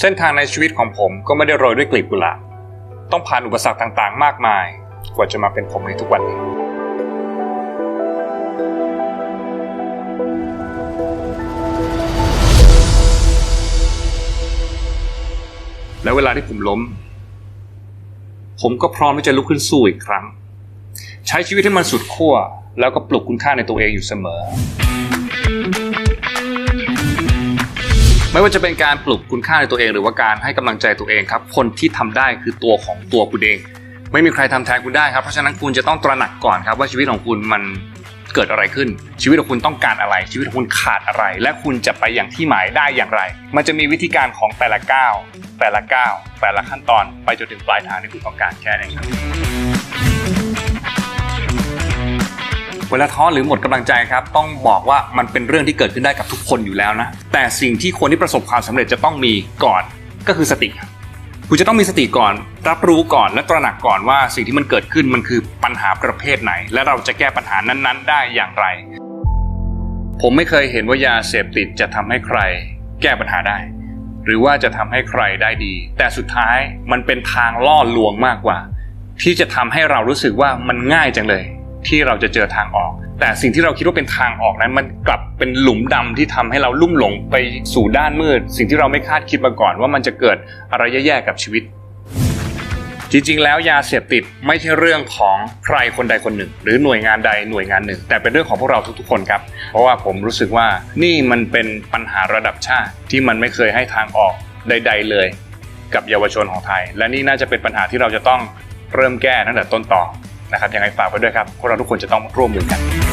เส้นทางในชีวิตของผมก็ไม่ได้โรยด้วยกลีบกุหลาบ ต้องผ่านอุปสรรคต่างๆ มากมาย กว่าจะมาเป็นผมในทุกวันนี้ และเวลาที่ผมล้ม ผมก็พร้อมที่จะลุกขึ้นสู้อีกครั้ง ใช้ชีวิตให้มันสุดขั้ว แล้วก็ปลุกคุณค่าในตัวเองอยู่เสมอ ไม่ว่าจะเป็นการปลุกคุณค่าในตัวเอง หรือว่าการให้กำลังใจตัวเองครับ คนที่ทำได้คือตัวของตัวคุณเอง ไม่มีใครทำแทนคุณได้ครับเพราะฉะนั้นคุณจะต้องตระหนักก่อนครับว่าชีวิตของคุณมันเกิดอะไรขึ้น ชีวิตของคุณต้องการอะไร ชีวิตของคุณขาดอะไร และคุณจะไปอย่างที่หมายได้อย่างไร มันจะมีวิธีการของแต่ละก้าวแต่ละก้าวแต่ละขั้นตอนไปจนถึงปลายทางที่คุณต้องการแค่นั้นครับ เวลาท้อหรือหมดกำลังใจครับต้องบอกว่ามันเป็นเรื่องที่เกิดขึ้นได้กับทุกคนอยู่แล้วนะแต่สิ่งที่คนที่ประสบความสำเร็จจะต้องมีก่อนก็คือสติครับคุณจะต้องมีสติก่อน รับรู้ก่อนและตระหนักก่อนว่าสิ่งที่มันเกิดขึ้นมันคือปัญหาประเภทไหน และเราจะแก้ปัญหานั้นๆ ได้อย่างไร ผมไม่เคยเห็นว่ายาเสพติดจะทำให้ใคร แก้ปัญหาได้ หรือว่าจะทำให้ใครได้ดี แต่สุดท้ายมันเป็นทางล่อลวงมากกว่า ที่จะทำให้เรารู้สึกว่ามันง่ายจังเลย ที่เราจะเจอทางออก แต่สิ่งที่เราคิดว่าเป็นทางออกนั้นมันกลับเป็นหลุมดำที่ทำให้เราลุ่มหลงไปสู่ด้านมืด สิ่งที่เราไม่คาดคิดมาก่อนว่ามันจะเกิดอะไรแย่ๆกับชีวิต จริงๆ แล้วยาเสพติดไม่ใช่เรื่องของใครคนใดคนหนึ่ง หรือหน่วยงานใดหน่วยงานหนึ่ง แต่เป็นเรื่องของพวกเราทุกๆคนครับ เพราะว่าผมรู้สึกว่านี่มันเป็นปัญหาระดับชาติที่มันไม่เคยให้ทางออกใด ๆ เลย กับเยาวชนของไทย และนี่น่าจะเป็นปัญหาที่เราจะต้องเริ่มแก้ตั้งแต่ต้นต่อ นะครับยังไงฝากไว้ด้วยครับพวกเราทุกคนจะต้องร่วมมือกัน